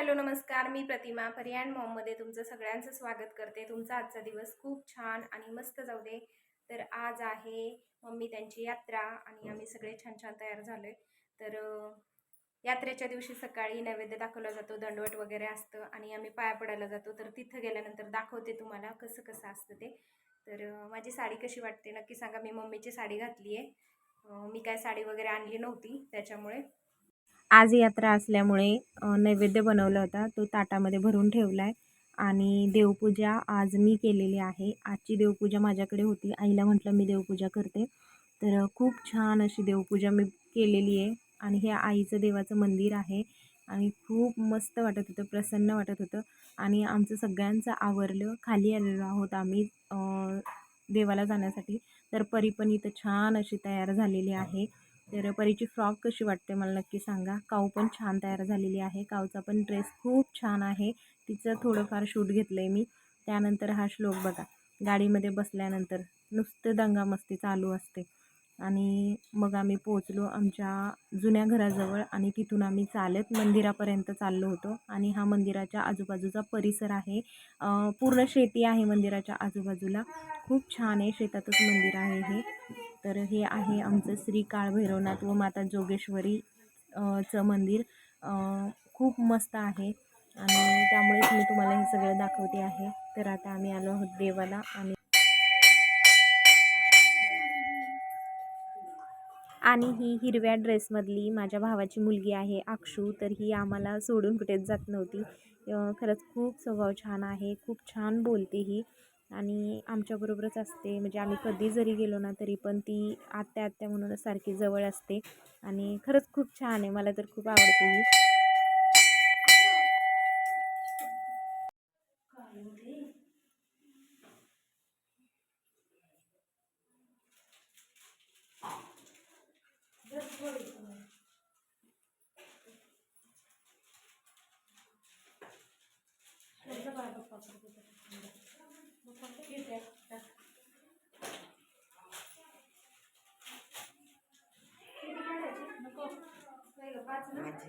Hello नमस्कार. मी प्रतिमा पर्याण मॉममध्ये तुमचं सगळ्यांचं स्वागत करते. तुमचा आजचा दिवस खूप छान आणि मस्त जाऊ दे. तर आज आहे मम्मी त्यांची यात्रा आणि आम्ही सगळे छान छान तयार झालो आहे तर यात्रेच्या दिवशी सकाळी नैवेद्य दाखवला जातो दंडवट वगैरे असतं आणि आम्ही पाया पडायला जातो. तर तिथं गेल्यानंतर दाखवते तुम्हाला कसं कसं असतं ते. तर माझी साडी कशी वाटते नक्की सांगा. मी मम्मीची साडी घातली आहे मी काय साडी वगैरे आणली नव्हती त्याच्यामुळे. आज यात्रा असल्यामुळे नैवेद्य बनवला होता. तो ताटामध्ये भरून ठेवला आहे आणि देवपूजा आज मी केलेली आहे. आजची देवपूजा माझ्याकडे होती. आईला म्हटलं मी देवपूजा करते. तर खूप छान अशी देवपूजा मी केलेली आहे. आणि हे आईचं देवाचं मंदिर आहे. आणि खूप मस्त वाटत होतं. प्रसन्न वाटत होतं. आणि आमचं सगळ्यांचं आवरलं. खाली आलेलो आहोत आम्ही देवाला जाण्यासाठी. तर परी पण इथं छान अशी तयार झालेली आहे. तर परीची फ्रॉक कशी वाटते मला नक्की सांगा. काऊ पण छान तयार झालेली आहे. काऊचा पण ड्रेस खूप छान आहे. तिचं थोडंफार शूट घेतलं आहे मी. त्यानंतर हा श्लोक बघा. गाडीमध्ये बसल्यानंतर नुसतं दंगामस्ती चालू असते. आणि मग आम्ही पोचलो आमच्या जुन्या घराजवळ आणि तिथून आम्ही चालत मंदिरापर्यंत चाललो होतो. आणि हा मंदिराच्या आजूबाजूचा परिसर आहे. पूर्ण शेती आहे मंदिराच्या आजूबाजूला. खूप छान आहे शेतातच मंदिर आहे हे. तर हे आहे आमचं श्री काळभैरवनाथ व माता जोगेश्वरी चं मंदिर. खूप मस्त आहे. आणि त्यामुळेच मी तुम्हाला हे सगळं दाखवते आहे. तर आता आम्ही आलो आहोत देवाला आणि आणि ही हिरव्या ड्रेसमधली माझ्या भावाची मुलगी आहे अक्षू तर ही आम्हाला सोडून कुठेच जात नव्हती. खरंच खूप स्वभाव छान आहे खूप छान बोलते ही. आणि आमच्याबरोबरच असते. म्हणजे आम्ही कधी जरी गेलो ना तरी पण ती आत्या आत्या म्हणून सारखी जवळ असते. आणि खरंच खूप छान आहे. मला तर खूप आवडते ही.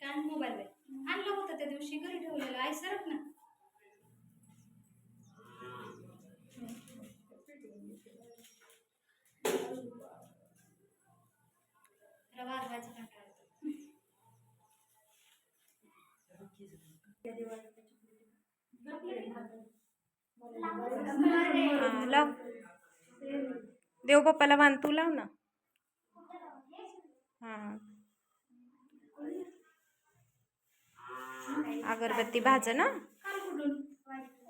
कान मोबाईल दे. आणलं त्या दिवशी घरी ठेवलेला आई सरक ना त्याला वाजवायचा कंटाळा त्या हा, लाव. देव बाप्पाला तू लाव ना. हाँ. अगरबत्ती भाज ना?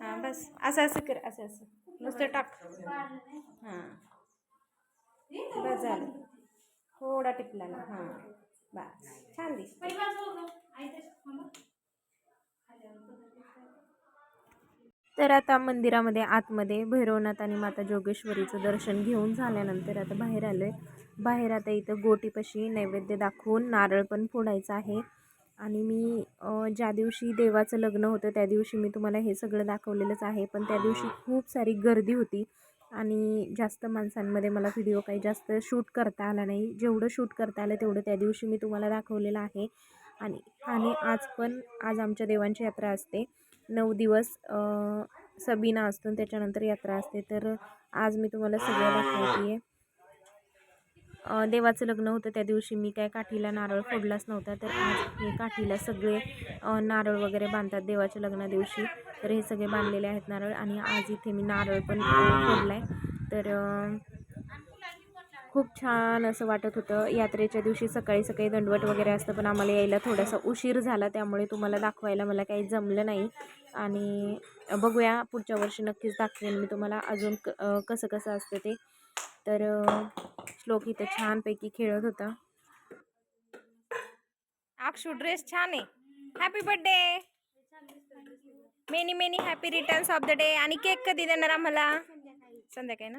हाँ बस. असं असं कर असं असं. नुसतं टाक. हाँ. बस झालं. थोडा टिपला ना. हाँ. बस. छान तर आता मंदिरामध्ये आतमध्ये भैरवनाथ आणि माता जोगेश्वरीचं दर्शन घेऊन झाल्यानंतर आता बाहेर आलो आहे बाहेर आता इथं गोटीपाशी नैवेद्य दाखवून नारळ पण फोडायचं आहे. आणि मी ज्या दिवशी देवाचं लग्न होतं त्या दिवशी मी तुम्हाला हे सगळं दाखवलेलंच आहे. पण त्या दिवशी खूप सारी गर्दी होती आणि जास्त माणसांमध्ये मला व्हिडिओ काही जास्त शूट करता आला नाही. जेवढं शूट करता आलं तेवढं त्या दिवशी मी तुम्हाला दाखवलेलं आहे. आणि आणि आज पण आज आमच्या देवांची यात्रा असते. नऊ दिवस सबीना असतो त्याच्यानंतर यात्रा असते. तर आज मी तुम्हाला सगळं दाखवते आहे देवाचं लग्न होतं त्या दिवशी. मी काय काठीला नारळ फोडलाच नव्हता. तर आज हे काठीला सगळे नारळ वगैरे बांधतात देवाच्या लग्ना दिवशी तर हे सगळे बांधलेले आहेत नारळ. आणि आज इथे मी नारळ पण फोडला आहे तर खूप छान असं वाटत होतं. यात्रेच्या दिवशी सकाळी सकाळी दंडवट वगैरे असतं पण आम्हाला यायला थोडासा उशीर झाला. त्यामुळे तुम्हाला दाखवायला मला काही जमलं नाही. आणि बघूया पुढच्या वर्षी नक्कीच दाखवेन मी तुम्हाला अजून क कसं कसं असतं ते. तर श्लोक इथं छानपैकी खेळत होता. अक्षू ड्रेस छान आहे. Happy birthday many many happy returns of the day आणि केक कधी देणार आम्हाला? संध्याकाळी ना?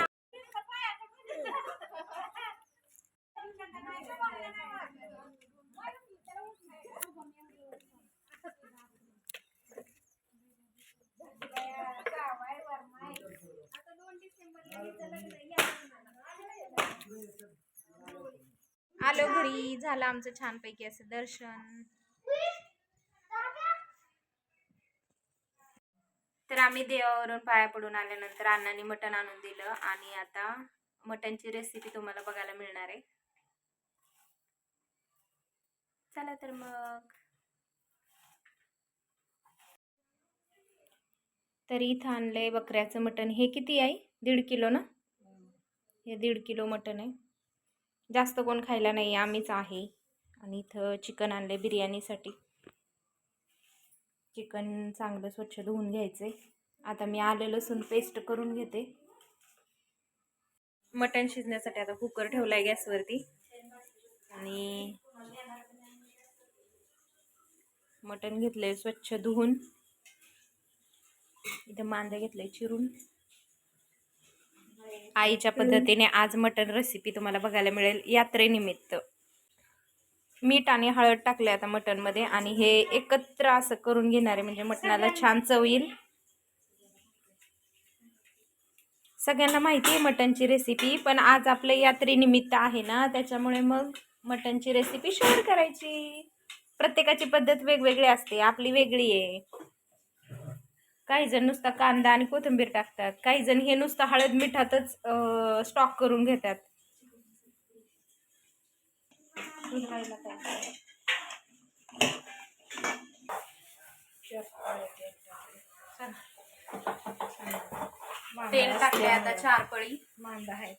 आलो घरी. झालं आमचं छानपैकी असं दर्शन. तर आम्ही देवावरून पाया पडून आल्यानंतर अण्णांनी मटण आणून दिलं आणि आता मटणची रेसिपी तुम्हाला बघायला मिळणार आहे. चला तर मग. तर इथं आणलंय बकऱ्याचं मटण. हे किती आहे? दीड किलो ना? हे दीड किलो मटण आहे. जास्त कोण खायला नाही आम्हीच आहे. आणि इथं चिकन आणलं आहे बिर्याणीसाठी. चिकन चांगलं स्वच्छ धुवून घ्यायचं आहे आता मी आलं लसूण पेस्ट करून घेते. मटण शिजण्यासाठी आता कुकर ठेवला आहे गॅसवरती. आणि मटण घेतलं आहे स्वच्छ धुवून. इथं मांदा घेतलं आहे चिरून. आईच्या पद्धतीने आज मटन रेसिपी तुम्हाला बघायला मिळेल. यात्रेनिमित्त. मीठ आणि हळद टाकले आता मटनमध्ये आणि हे एकत्र असं करून घेणार आहे. म्हणजे मटणाला छान चव येईल. सगळ्यांना माहिती आहे मटनची रेसिपी पण आज आपलं यात्रेनिमित्त आहे ना त्याच्यामुळे मग मटनची रेसिपी शेअर करायची. प्रत्येकाची पद्धत वेगवेगळी असते. आपली वेगळी आहे. काही जण नुसता कांदा आणि कोथिंबीर टाकतात काही जण हे नुसतं हळद मिठातच स्टॉक करून घेतात. तेल टाकले आता चार पळी. मांदा आहे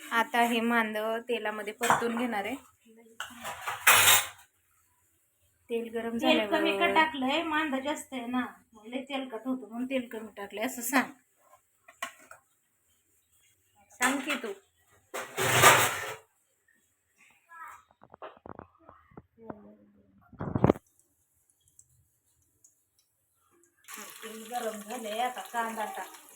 आता हे मांद तेलामध्ये परतून घेणार आहे. तेल गरम तेल कमी का झाल्यावर टाकलंय? मांदा जास्त आहे ना. मग लय तेलकट होतं म्हणून तेल कमी टाकलंय असं सांग. सांग की तू. तेल गरम झालंय आता कांदा टाक.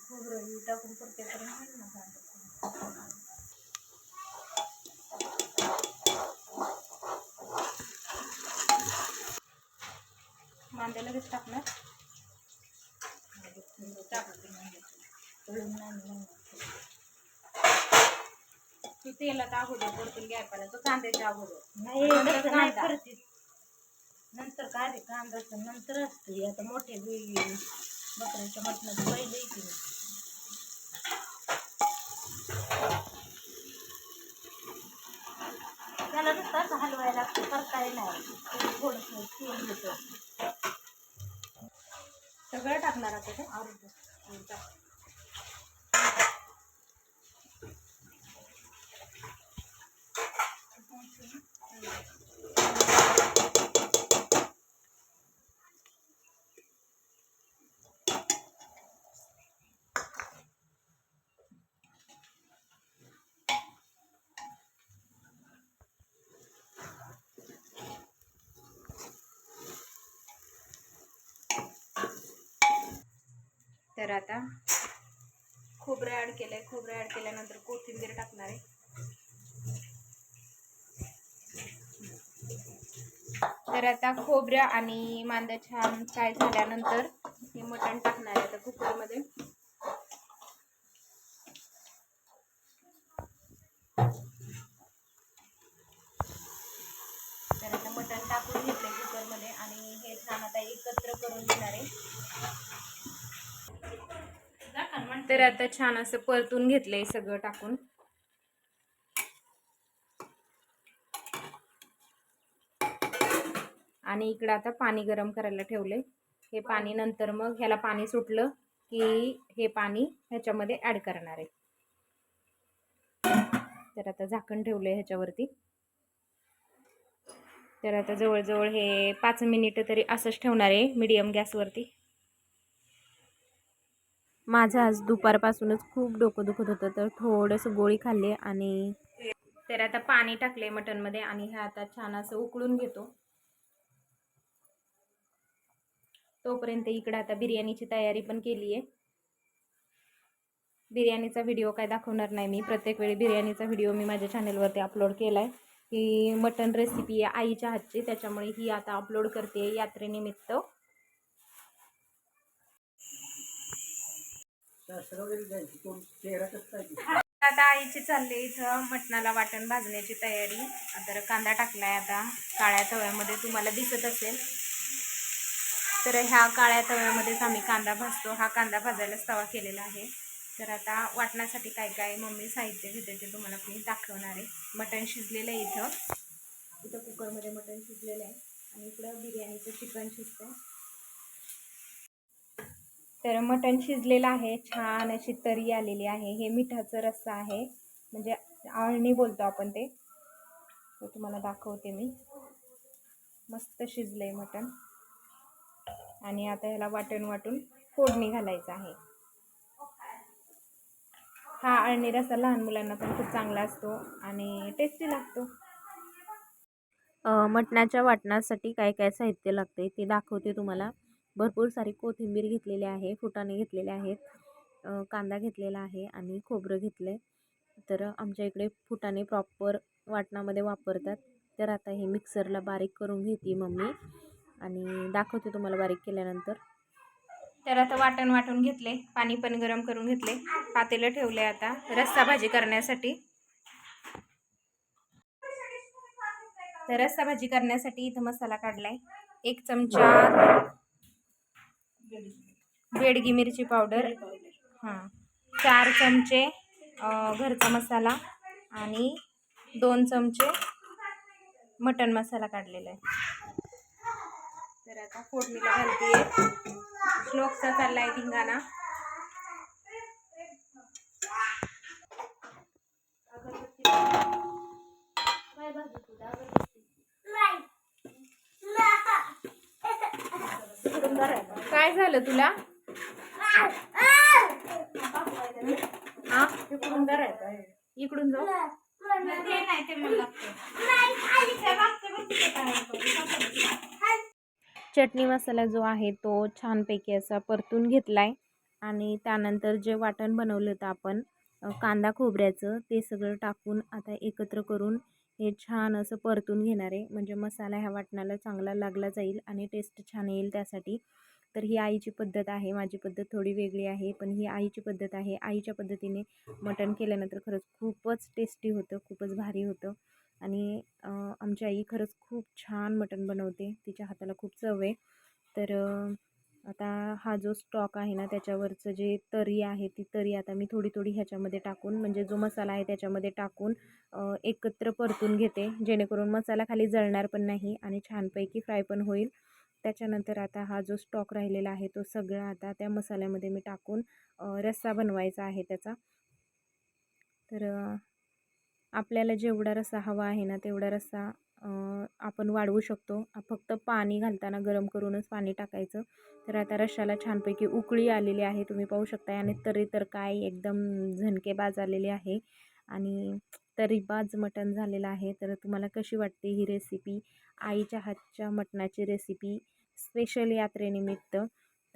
खोबरं टाकून परते तर घाल ना कांदा मांद्या लगेच टाकणार. ती तेलात अगोदर परतून घ्याय पाहिजे कांद्याच्या अगोदर नाही नंतर नाही. करते काय रे कांद्याचं नंतर असते आता मोठे बकऱ्याच्या मटणाचं पहिले की नाही. त्याला नुसतं असं हलवायला लागतं करता येणार थोडंसं तेल घेतं सगळं टाकणार आता ते? तर आता खोबरं ॲड केलं आहे खोबरं ॲड केल्यानंतर कोथिंबीर टाकणार आहे. तर आता खोबऱ्या आणि मांदा छान फ्राय झाल्यानंतर हे मटण टाकणार आहे आता कुकरमध्ये. तर आता मटण टाकून घेतलं कुकरमध्ये आणि हे छान आता एकत्र करून घेणार आहे. तर आता छान असं परतून घेतलंय सगळं टाकून. आणि इकडं आता पाणी गरम करायला ठेवलंय. हे पाणी नंतर मग ह्याला पाणी सुटलं की हे पाणी ह्याच्यामध्ये ॲड करणार आहे. तर आता झाकण ठेवलंय ह्याच्यावरती. तर आता जवळजवळ हे पाच मिनिटं तरी असंच ठेवणार आहे मीडियम गॅसवरती. माझं आज दुपारपासूनच खूप डोकं दुखत होतं तर थोडंसं गोळी खाल्ली आणि तर आता पाणी टाकले मटनमध्ये आणि हे आता छान असं उकळून घेतो. तोपर्यंत इकडं आता बिर्याणीची तयारी पण केली आहे बिर्याणीचा व्हिडिओ काय दाखवणार नाही मी. प्रत्येक वेळी बिर्याणीचा व्हिडिओ मी माझ्या चॅनेलवरती अपलोड केला आहे ही मटन रेसिपी आहे आईच्या हातची त्याच्यामुळे ही आता अपलोड करते यात्रेनिमित्त. आता आईची चालली इथं मटणाला वाटण भाजण्याची तयारी. तर कांदा टाकलाय आता. काळ्या तव्यामध्ये तुम्हाला दिसत असेल. तर ह्या काळ्या तव्यामध्येच आम्ही कांदा भाजतो. हा कांदा भाजायलाच तवा केलेला आहे. तर आता वाटण्यासाठी काय काय मम्मी साहित्य घेते ते तुम्हाला मी दाखवणार आहे. मटण शिजलेलं आहे इथं. इथं कुकरमध्ये मटण शिजलेलं आहे. आणि इकडं बिर्याणीचं चिकन शिजतं तर मटण शिजलेलं आहे छान अशी तरी आलेली आहे. हे मिठाचं रस्सा आहे. म्हणजे आळणी बोलतो आपण ते. तुम्हाला दाखवते मी. मस्त शिजलं आहे मटण. आणि आता ह्याला वाटण वाटून फोडणी घालायचं आहे. हा अळणी रस्सा लहान मुलांना पण खूप चांगला असतो आणि टेस्टी लागतो. मटणाच्या वाटणासाठी काय काय साहित्य लागते ते दाखवते तुम्हाला. भरपूर सारी कोथिंबीर घेतलेली आहे फुटाणे घेतलेले आहेत कांदा घेतलेला आहे आणि खोबरं घेतलं आहे तर आमच्या इकडे फुटाणे प्रॉपर वाटणामध्ये वापरतात. तर आता हे मिक्सरला बारीक करून घेते मम्मी आणि दाखवते तुम्हाला बारीक केल्यानंतर. तर आता वाटण वाटून घेतले पाणी पण गरम करून घेतले पातेलं ठेवले आता. रस्सा भाजी करण्यासाठी. तर रस्सा भाजी करण्यासाठी इथं मसाला काढलाय. एक चमचा बेडगी मिरची पावडर. हां. चार चमचे घरचा मसाला आणि दोन चमचे मटन मसाला काढलेला आहे. तर आता फोडणीला घालते श्लोकचा आहे धिंगाणा. काय काय झालं तुला? हा इकडून जाऊ. चटणी मसाला जो आहे तो छानपैकी असा परतून घेतला आहे आणि त्यानंतर जे वाटण बनवलं होतं आपण कांदा खोबऱ्याचं ते सगळं टाकून आता एकत्र करून हे छान असं परतून घेणार आहे. म्हणजे मसाला ह्या वाटणाला चांगला लागला जाईल आणि टेस्ट छान येईल त्यासाठी. तर ही आईची पद्धत आहे. माझी पद्धत थोडी वेगळी आहे पण ही आईची पद्धत आहे. आईच्या पद्धतीने मटण केल्यानंतर खरंच खूपच टेस्टी होतं खूपच भारी होतं. आणि आमची आई खरंच खूप छान मटण बनवते. तिच्या हाताला खूप चव आहे. तर आता हा जो स्टॉक आहे ना त्याच्यावरचं जे तरी आहे ती तरी आता मी थोडी थोडी ह्याच्यामध्ये टाकून म्हणजे जो मसाला आहे त्याच्यामध्ये टाकून एकत्र परतून घेते. जेणेकरून मसाला खाली जळणार पण नाही आणि छानपैकी फ्राय पण होईल. त्याच्यानंतर आता हा जो स्टॉक राहिलेला आहे तो सगळा आता त्या मसाल्यामध्ये मी टाकून रस्सा बनवायचा आहे त्याचा. तर आपल्याला जेवढा रस्सा हवा आहे ना तेवढा रस्सा आपण वाढवू शकतो. फक्त पाणी घालताना गरम करूनच पाणी टाकायचं. तर आता रश्शाला छानपैकी उकळी आलेली आहे तुम्ही पाहू शकताय. आणि तरी तर काय एकदम झणकेबाज आलेली आहे. आणि तरीबाज मटण झालेलं आहे. तर तुम्हाला कशी वाटते ही रेसिपी आईच्या हातच्या मटणाची रेसिपी स्पेशल यात्रेनिमित्त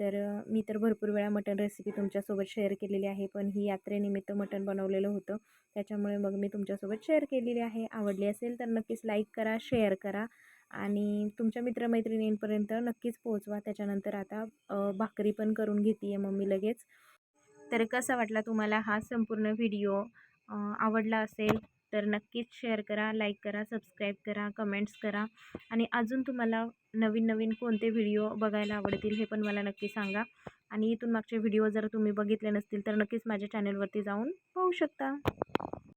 तर मी तर भरपूर वेळा मटण रेसिपी तुमच्यासोबत शेअर केलेली आहे. पण ही यात्रेनिमित्त मटण बनवलेलं होतं. त्याच्यामुळे मग मी तुमच्यासोबत शेअर केलेली आहे. आवडली असेल तर नक्कीच लाईक करा शेअर करा. आणि तुमच्या मित्रमैत्रिणींपर्यंत नक्कीच पोहोचवा. त्याच्यानंतर आता भाकरी पण करून घेते आहे मम्मी लगेच. तर कसा वाटला तुम्हाला हा संपूर्ण व्हिडिओ आवडला असेल? तर नक्कीच शेअर करा लाईक करा सबस्क्राईब करा कमेंट्स करा. आणि अजून तुम्हाला नवीन नवीन कोणते व्हिडिओ बघायला आवडतील हे पण मला नक्की सांगा. आणि इथून मागचे व्हिडिओ जर तुम्ही बघितले नसतील तर नक्कीच माझ्या चॅनलवरती जाऊन पाहू शकता.